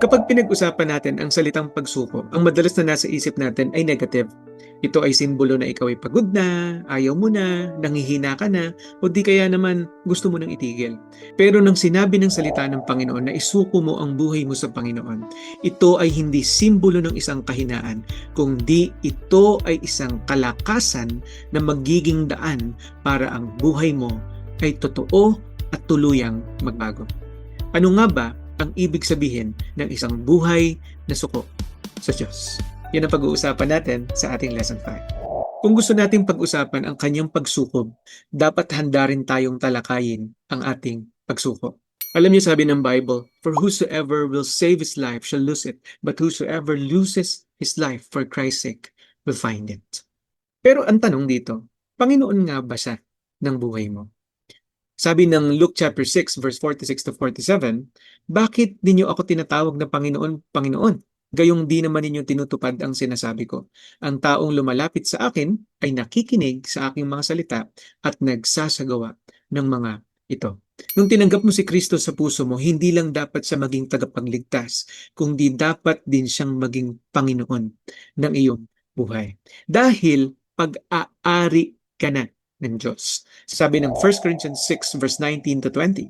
Kapag pinag-usapan natin ang salitang pagsuko, ang madalas na nasa isip natin ay negative. Ito ay simbolo na ikaw ay pagod na, ayaw mo na, nangihina ka na, o di kaya naman gusto mo nang itigil. Pero nang sinabi ng salita ng Panginoon na isuko mo ang buhay mo sa Panginoon, ito ay hindi simbolo ng isang kahinaan, kundi ito ay isang kalakasan na magiging daan para ang buhay mo ay totoo at tuluyang magbago. Ano nga ba ang ibig sabihin ng isang buhay na suko sa Diyos. Yan ang pag-uusapan natin sa ating lesson 5. Kung gusto nating pag-usapan ang kanyang pagsukob, dapat handa rin tayong talakayin ang ating pagsuko. Alam niyo sabi ng Bible, For whosoever will save his life shall lose it, but whosoever loses his life for Christ's sake will find it. Pero ang tanong dito, Panginoon nga ba siya ng buhay mo? Sabi ng Luke chapter 6 verse 46 to 47, bakit ninyo ako tinatawag na Panginoon, Panginoon? Gayong di naman ninyo tinutupad ang sinasabi ko. Ang taong lumalapit sa akin ay nakikinig sa aking mga salita at nagsasagawa ng mga ito. Nung tinanggap mo si Kristo sa puso mo, hindi lang dapat siya maging tagapagligtas, kundi dapat din siyang maging Panginoon ng iyong buhay. Dahil pag-aari ka na ng Diyos. Sabi ng 1 Corinthians 6 verse 19 to 20,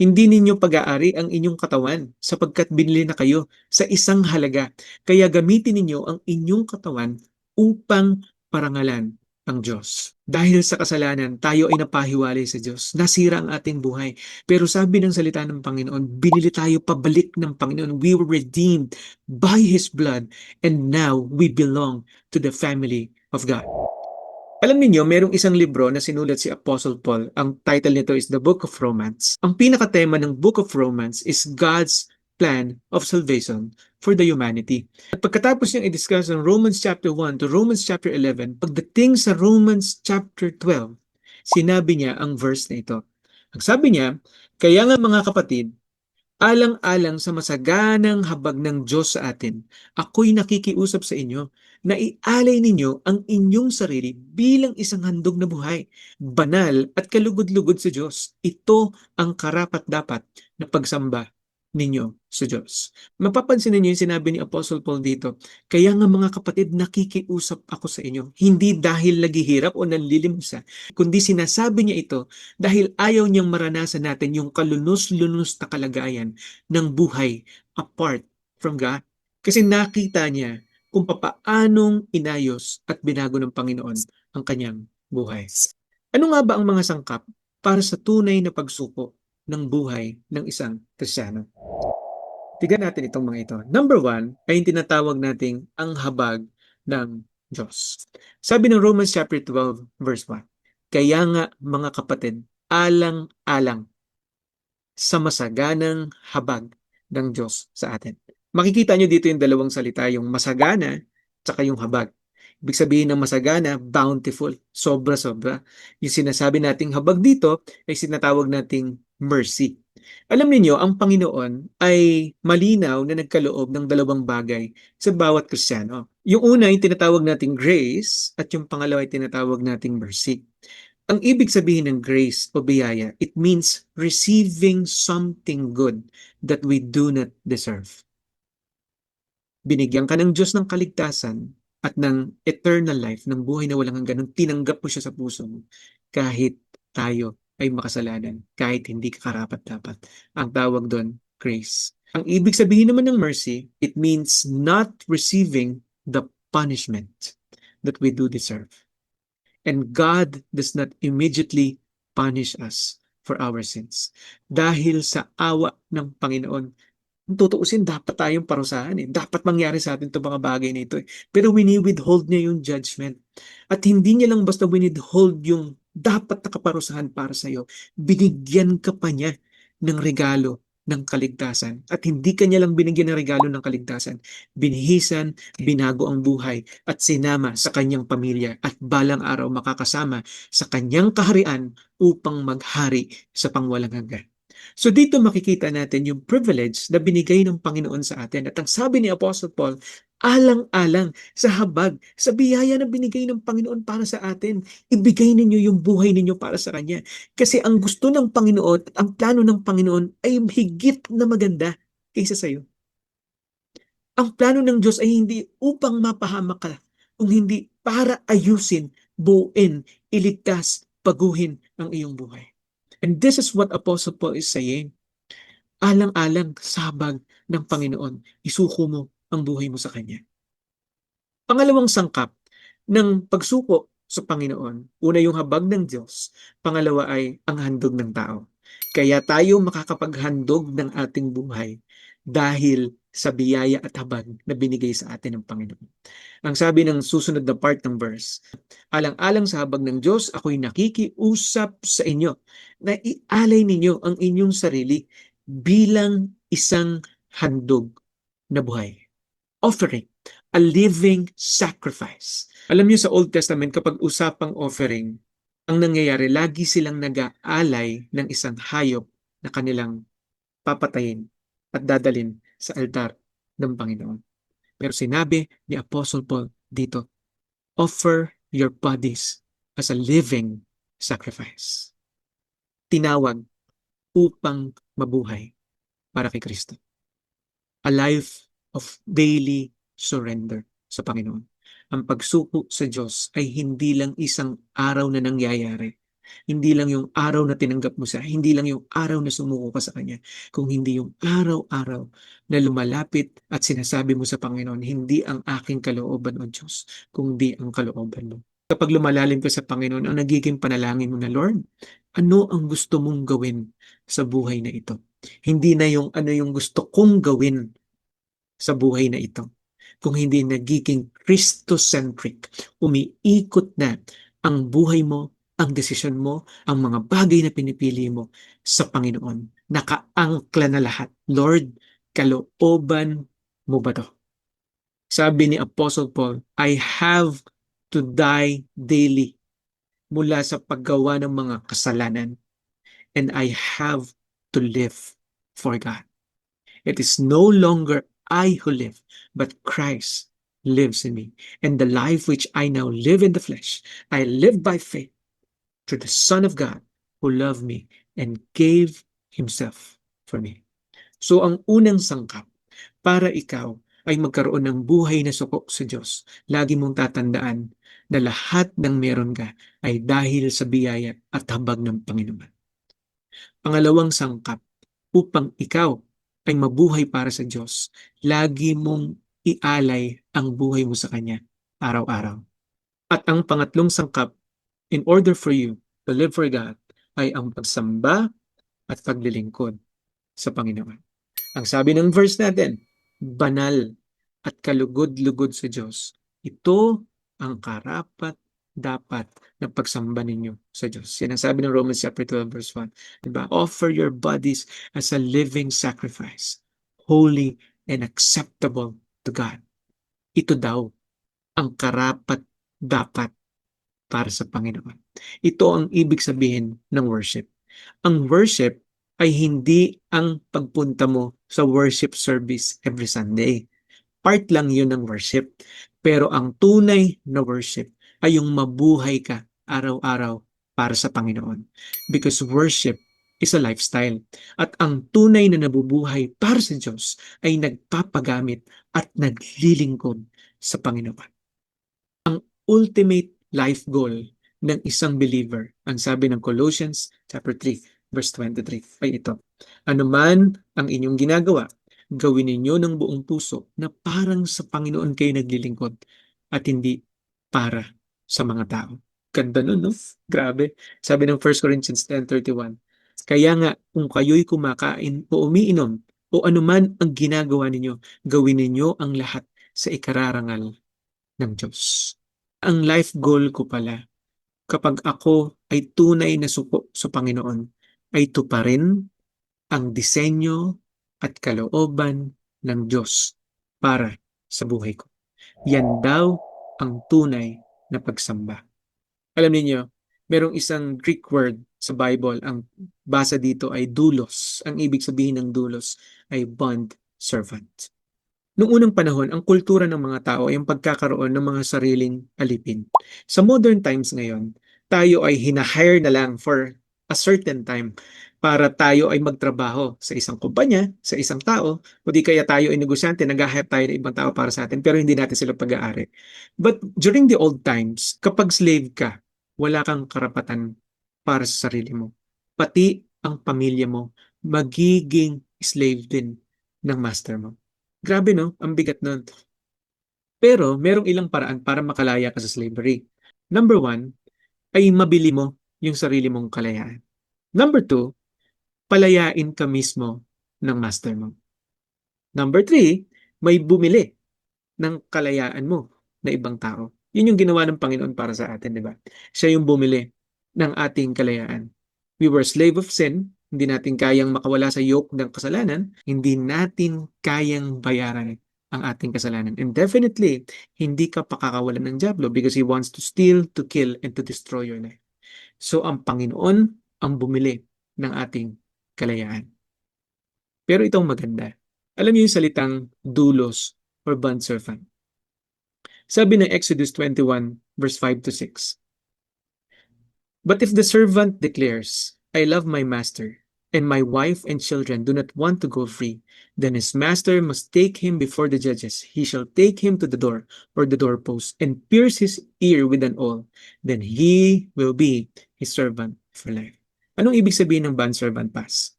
Hindi ninyo pag-aari ang inyong katawan sapagkat binili na kayo sa isang halaga. Kaya gamitin ninyo ang inyong katawan upang parangalan ang Diyos. Dahil sa kasalanan, tayo ay napahiwalay sa Diyos. Nasira ang ating buhay. Pero sabi ng salita ng Panginoon, binili tayo pabalik ng Panginoon. We were redeemed by His blood and now we belong to the family of God. Alam niyo, merong isang libro na sinulat si Apostle Paul. Ang title nito is The Book of Romance. Ang pinakatema ng Book of Romance is God's plan of salvation for the humanity. At pagkatapos niyang i-discuss ng Romans chapter 1 to Romans chapter 11, pagdating sa Romans chapter 12, sinabi niya ang verse na ito. Ang sabi niya, kaya nga mga kapatid, alang-alang sa masaganang habag ng Diyos sa atin, ako'y nakikiusap sa inyo na ialay ninyo ang inyong sarili bilang isang handog na buhay, banal at kalugod-lugod sa Diyos. Ito ang karapat-dapat na pagsamba ninyo sa Diyos. Mapapansin ninyo yung sinabi ni Apostle Paul dito, kaya nga mga kapatid, nakikiusap ako sa inyo, hindi dahil naghihirap o nanlilimsa, kundi sinasabi niya ito dahil ayaw niyang maranasan natin yung kalunos-lunos na kalagayan ng buhay apart from God. Kasi nakita niya kung papaanong inayos at binago ng Panginoon ang kanyang buhay. Ano nga ba ang mga sangkap para sa tunay na pagsuko ng buhay ng isang Kristiyano? Tignan natin itong mga ito. Number one ay yung tinatawag nating ang habag ng Diyos. Sabi ng Romans chapter 12 verse 1, Kaya nga mga kapatid, alang-alang sa masaganang habag ng Diyos sa atin. Makikita nyo dito yung dalawang salita, yung masagana tsaka yung habag. Ibig sabihin ng masagana, bountiful, sobra-sobra. Yung sinasabi nating habag dito ay sinatawag nating mercy. Alam niyo ang Panginoon ay malinaw na nagkaloob ng dalawang bagay sa bawat Kristiyano. Yung una ay tinatawag nating grace at yung pangalawa ay tinatawag nating mercy. Ang ibig sabihin ng grace o biyaya, it means receiving something good that we do not deserve. Binigyan ka ng Diyos ng kaligtasan at ng eternal life, ng buhay na walang hanggan, tinanggap mo siya sa puso mo kahit tayo ay makasalanan, kahit hindi ka karapat-dapat. Ang tawag doon, grace. Ang ibig sabihin naman ng mercy, it means not receiving the punishment that we do deserve. And God does not immediately punish us for our sins. Dahil sa awa ng Panginoon, kung tutuusin, dapat tayong parusahan eh. Dapat mangyari sa atin itong mga bagay na ito eh. Pero wini-withhold niya yung judgment. At hindi niya lang basta wini-withhold yung dapat nakaparusahan para sa iyo. Binigyan ka pa niya ng regalo ng kaligtasan. At hindi kanya lang binigyan ng regalo ng kaligtasan. Binihisan, binago ang buhay at sinama sa kanyang pamilya at balang araw makakasama sa kanyang kaharian upang maghari sa pangwalang hanggan. So dito makikita natin yung privilege na binigay ng Panginoon sa atin. At ang sabi ni Apostle Paul, alang-alang sa habag, sa biyaya na binigay ng Panginoon para sa atin. Ibigay ninyo yung buhay ninyo para sa Kanya. Kasi ang gusto ng Panginoon at ang plano ng Panginoon ay higit na maganda kaysa sa iyo. Ang plano ng Diyos ay hindi upang mapahamak ka, kung hindi para ayusin, buuin, iligtas, paguhin ang iyong buhay. And this is what Apostle Paul is saying. Alang-alang sabag ng Panginoon, isuko mo ang buhay mo sa Kanya. Pangalawang sangkap ng pagsuko sa Panginoon, una yung habag ng Diyos, pangalawa ay ang handog ng tao. Kaya tayo makakapaghandog ng ating buhay dahil sa biyaya at habag na binigay sa atin ng Panginoon. Ang sabi ng susunod na part ng verse, Alang-alang sa habag ng Diyos, ako'y nakikiusap sa inyo na ialay ninyo ang inyong sarili bilang isang handog na buhay. Offering, a living sacrifice. Alam niyo sa Old Testament, kapag usapang offering, ang nangyayari, lagi silang nag-aalay ng isang hayop na kanilang papatayin at dadalin sa altar ng Panginoon. Pero sinabi ni Apostle Paul dito, offer your bodies as a living sacrifice. Tinawag upang mabuhay para kay Kristo. A life of daily surrender sa Panginoon. Ang pagsuko sa Diyos ay hindi lang isang araw na nangyayari. Hindi lang yung araw na tinanggap mo siya, hindi lang yung araw na sumuko ka sa Kanya, kung hindi yung araw-araw na lumalapit at sinasabi mo sa Panginoon, hindi ang aking kalooban o Diyos, kundi ang kalooban mo. Kapag lumalalim ka sa Panginoon, ang nagiging panalangin mo na, Lord, ano ang gusto mong gawin sa buhay na ito? Hindi na yung ano yung gusto kong gawin sa buhay na ito. Kung hindi nagiging Christocentric, umiikot na ang buhay mo, ang desisyon mo, ang mga bagay na pinipili mo sa Panginoon. Nakaangkla na lahat. Lord, kalooban mo ba to? Sabi ni Apostle Paul, I have to die daily mula sa paggawa ng mga kasalanan and I have to live for God. It is no longer I who live, but Christ lives in me. And the life which I now live in the flesh, I live by faith through the Son of God who loved me and gave Himself for me. So ang unang sangkap para ikaw ay magkaroon ng buhay na suko sa Diyos, lagi mong tatandaan na lahat ng meron ka ay dahil sa biyaya at habag ng Panginoon. Pangalawang sangkap, upang ikaw ay mabuhay para sa Diyos, lagi mong ialay ang buhay mo sa Kanya araw-araw. At ang pangatlong sangkap, in order for you to live for God, ay ang pagsamba at paglilingkod sa Panginoon. Ang sabi ng verse natin, banal at kalugod-lugod sa Diyos. Ito ang karapat dapat na pagsamba ninyo sa Diyos. Yan ang sabi ng Romans chapter 12 verse 1. Diba? Offer your bodies as a living sacrifice, holy and acceptable to God. Ito daw ang karapat dapat para sa Panginoon. Ito ang ibig sabihin ng worship. Ang worship ay hindi ang pagpunta mo sa worship service every Sunday. Part lang yun ng worship. Pero ang tunay na worship ay yung mabuhay ka araw-araw para sa Panginoon. Because worship is a lifestyle. At ang tunay na nabubuhay para sa Diyos ay nagpapagamit at naglilingkod sa Panginoon. Ang ultimate life goal ng isang believer, ang sabi ng Colossians chapter 3 verse 23 ay ito. Ano man ang inyong ginagawa, gawin ninyo ng buong puso na parang sa Panginoon kayo naglilingkod at hindi para sa mga tao. Ganda nun, no? Grabe. Sabi ng 1 Corinthians 10.31, Kaya nga, kung kayo'y kumakain o umiinom, o anuman ang ginagawa ninyo, gawin ninyo ang lahat sa ikararangal ng Diyos. Ang life goal ko pala, kapag ako ay tunay na suko sa Panginoon, ay tuparin ang disenyo at kalooban ng Diyos para sa buhay ko. Yan daw ang tunay na pagsamba. Alam niyo, merong isang Greek word sa Bible, ang basa dito ay doulos. Ang ibig sabihin ng doulos ay bond servant. Noong unang panahon, ang kultura ng mga tao ay ang pagkakaroon ng mga sariling alipin. Sa modern times ngayon, tayo ay hinahire na lang for a certain time para tayo ay magtrabaho sa isang kumpanya, sa isang tao, o di kaya tayo ay negosyante, nag-hire tayo ng ibang tao para sa atin, pero hindi natin sila pag-aari. But during the old times, kapag slave ka, wala kang karapatan para sa sarili mo. Pati ang pamilya mo, magiging slave din ng master mo. Grabe no, ang bigat nun. Pero merong ilang paraan para makalaya ka sa slavery. Number one, ay mabili mo yung sarili mong kalayaan. Number two, palayain ka mismo ng master mo. Number three, may bumili ng kalayaan mo na ibang tao. Yun yung ginawa ng Panginoon para sa atin, di ba? Siya yung bumili ng ating kalayaan. We were slave of sin, hindi natin kayang makawala sa yoke ng kasalanan, hindi natin kayang bayaran ang ating kasalanan. And definitely, hindi ka pakakawalan ng Diablo because he wants to steal, to kill, and to destroy your life. So, ang Panginoon ang bumili ng ating kalayaan. Pero itong maganda. Alam niyo yung salitang doulos or bondservant. Sabi ng Exodus 21 verse 5 to 6. But if the servant declares, I love my master, and my wife and children do not want to go free, then his master must take him before the judges. He shall take him to the door or the doorpost and pierce his ear with an awl. Then he will be his servant for life. Anong ibig sabihin ng bondservant pass?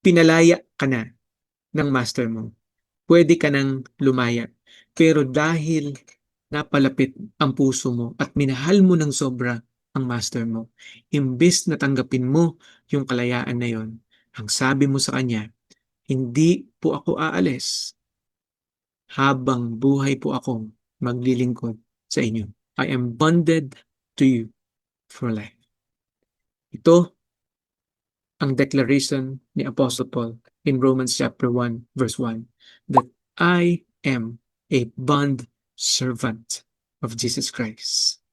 Pinalaya ka na ng master mo. Pwede ka nang lumaya. Pero dahil napalapit ang puso mo at minahal mo ng sobra ang master mo. Imbis na tanggapin mo yung kalayaan na yon, ang sabi mo sa kanya, hindi po ako aalis habang buhay po akong maglilingkod sa inyo. I am bonded to you for life. Ito ang declaration ni Apostle Paul in Romans chapter 1 verse 1 that I am a bond servant of Jesus Christ.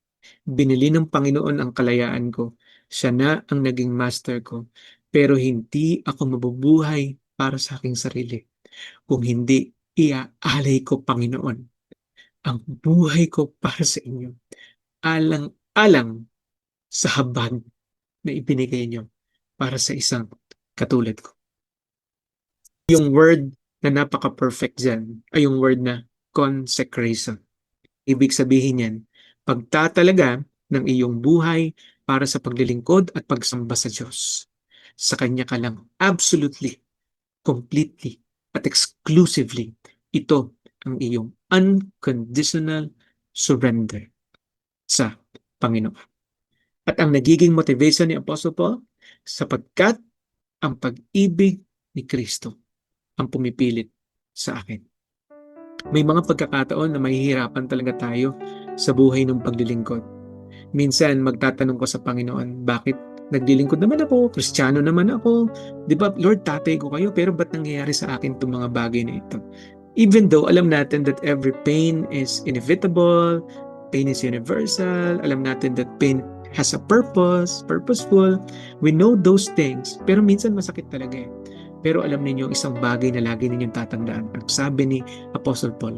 Binili ng Panginoon ang kalayaan ko. Siya na ang naging master ko. Pero hindi ako mabubuhay para sa aking sarili. Kung hindi, iaalay ko, Panginoon, ang buhay ko para sa inyo. Alang-alang sa habag na ibinigay niyo para sa isang katulad ko. Yung word na napaka-perfect dyan ay yung word na consecration. Ibig sabihin yan, pagtatalaga ng iyong buhay para sa paglilingkod at pagsamba sa Diyos. Sa Kanya ka lang absolutely, completely, at exclusively, ito ang iyong unconditional surrender sa Panginoon. At ang nagiging motivation ni Apostle Paul, sapagkat ang pag-ibig ni Kristo ang pumipilit sa akin. May mga pagkakataon na mahihirapan talaga tayo sa buhay ng paglilingkod. Minsan magtatanong ko sa Panginoon, bakit naglilingkod naman ako, kristyano naman ako, di ba, Lord, tatay ko kayo, pero ba't nangyayari sa akin itong mga bagay na ito? Even though alam natin that every pain is inevitable, pain is universal, alam natin that pain has a purpose, purposeful, we know those things, pero minsan masakit talaga eh. Pero alam ninyo, isang bagay na lagi ninyong tatandaan. Ang sabi ni Apostle Paul,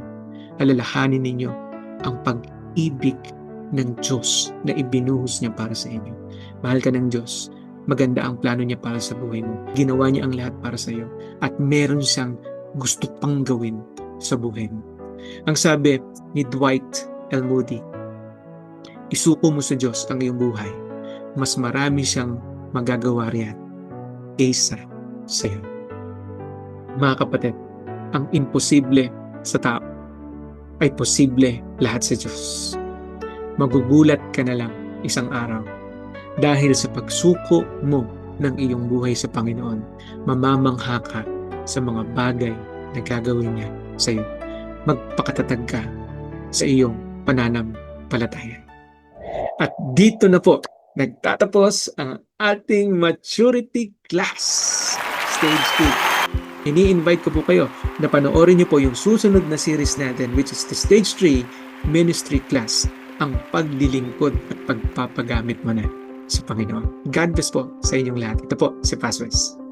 alalahanin ninyo ang pag ibig ng Diyos na ibinuhos niya para sa inyo. Mahal ka ng Diyos. Maganda ang plano niya para sa buhay mo. Ginawa niya ang lahat para sa iyo. At meron siyang gusto pang gawin sa buhay mo. Ang sabi ni Dwight L. Moody, isuko mo sa Diyos ang iyong buhay. Mas marami siyang magagawa riyan kaysa sa iyo. Mga kapatid, ang imposible sa tao ay posible lahat sa Diyos. Magugulat ka na lang isang araw dahil sa pagsuko mo ng iyong buhay sa Panginoon, mamamangha ka sa mga bagay na gagawin niya sa iyo. Magpakatatag ka sa iyong pananampalataya. At dito na po, nagtatapos ang ating maturity class, stage 2 ini-invite ko po kayo na panoorin niyo po yung susunod na series natin which is the Stage 3 Ministry Class, ang paglilingkod at pagpapagamit mo na sa Panginoon. God bless po sa inyong lahat. Ito po si Paswes.